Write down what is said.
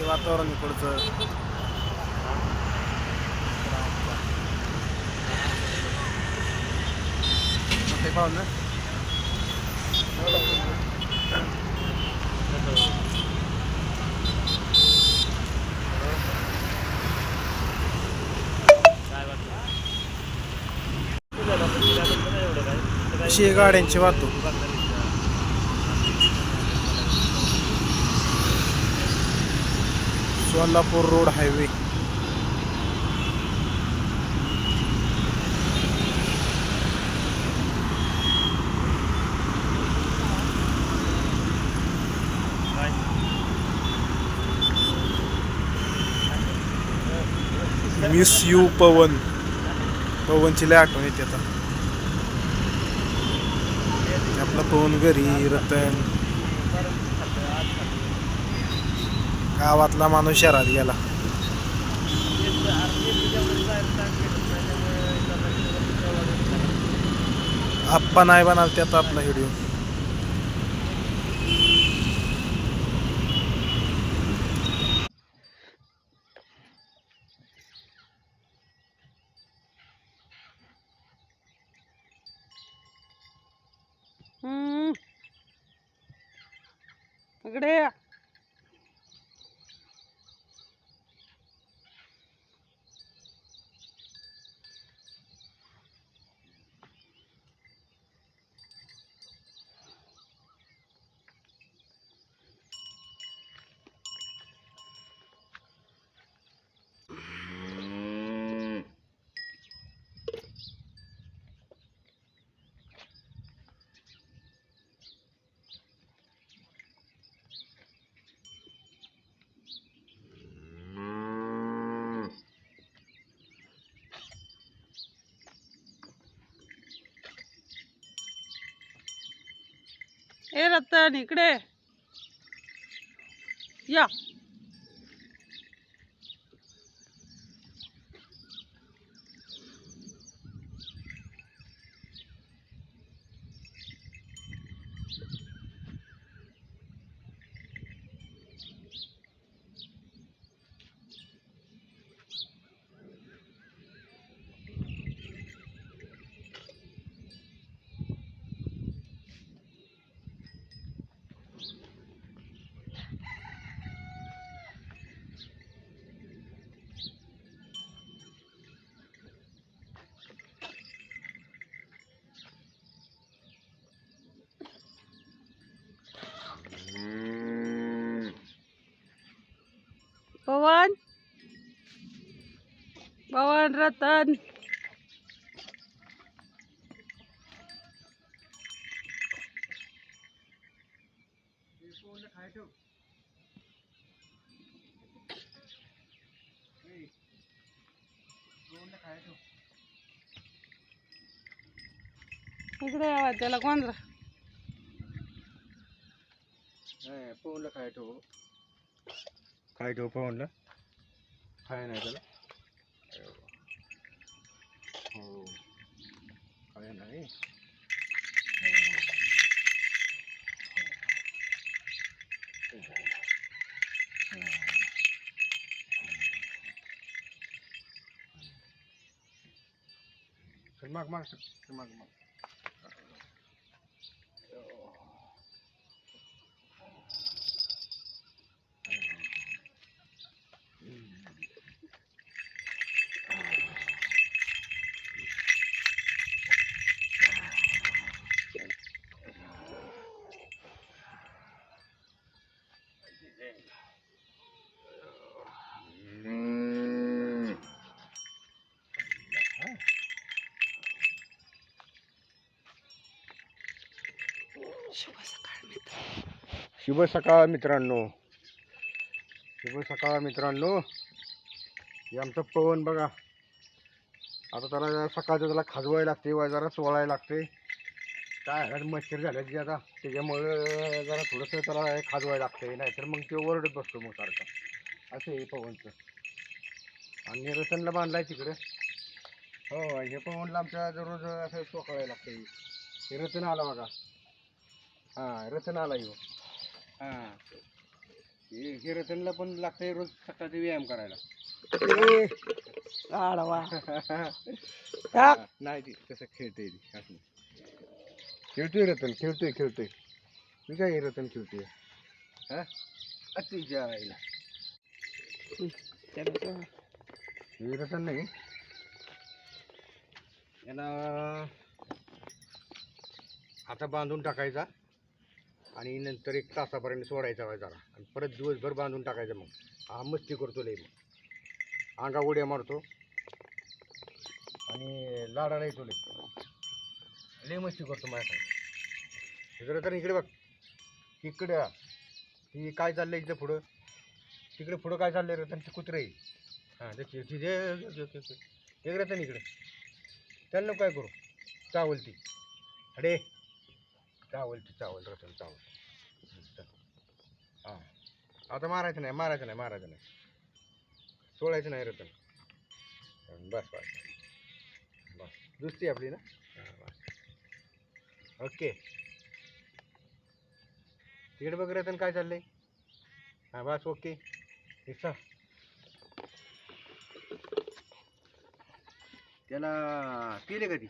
आहे वातावरण इकडचं पाहून ना. आहे गाड्यांची वाहतूक. Solapur road highway. Miss you Pawan. पवनची लय आठवण येते आता. आपला पवन घरी रतन. गावातला माणूस शहरात गेला. आप्पा नाही बनाल त्यात आपला व्हिडिओ इकडे ए रतन इकडे. या. पवन पवन रतन इकडे यावं त्याला कोण रा पवनला काय ठेवू काय ठेवू पवनला काय नाही त्याला. हो. काय नाही. माग माग माग माग. शुभ सकाळ मित्र. शुभ सकाळ मित्रांनो. शुभ सकाळ मित्रांनो. हे आमचं पवन बघा. आता त्याला जरा सकाळचं त्याला खाजवायला लागते वा जरा चोळायला लागते. काय मच्छर झालं की आता? त्याच्यामुळं जरा थोडंसं त्याला हे खाजवायला लागते. नाहीतर मग ते ओरडत बसतो मग सारखं असं आहे पवनचं. आणि रतनला बांधलाय तिकडे. हो हे पवनला आमच्या दररोज असं चोकायला लागते. हे रतन आला बघा. हां रतन आला येऊ. हां. हे हे रतनला पण लागतंय रोज सकाळचे व्यायाम करायला. ए, आडवा. टाक. नाही ती तसं खेळतोय ती असं नाही. खेळतोय रतन खेळतोय खेळतोय. मी काय हे रतन खेळतोय? हा? अतिशय त्याला तो- हे रतन नाही? याला आता बांधून टाकायचा. आणि नंतर एक तासापर्यंत सोडायचा व्हाय जरा आणि परत दिवसभर बांधून टाकायचं मग हा मस्ती करतो लई मग अंगा उड्या मारतो आणि लाडाला येतो लई लई मस्ती करतो माझ्याकडे जरा तर इकडे बघ इकडे हा. ही काय चाललंय इथं पुढं तिकडे पुढं काय चाललं रे त्यांची कुत्रे हां त्याची तिथे एक रतन इकडे त्यांना काय करू चावल ती अडे चावल ती चावल रतन चावल. हां. आता मारायचं नाही मारायचं नाही मारायचं नाही. सोडायचं नाही रतन बस बस. बस. दुसरी आपली ना? हां बस. ओके. तिकडे बघ रतन काय चाललंय. हां बस ओके. इच्छा त्याला पिले कधी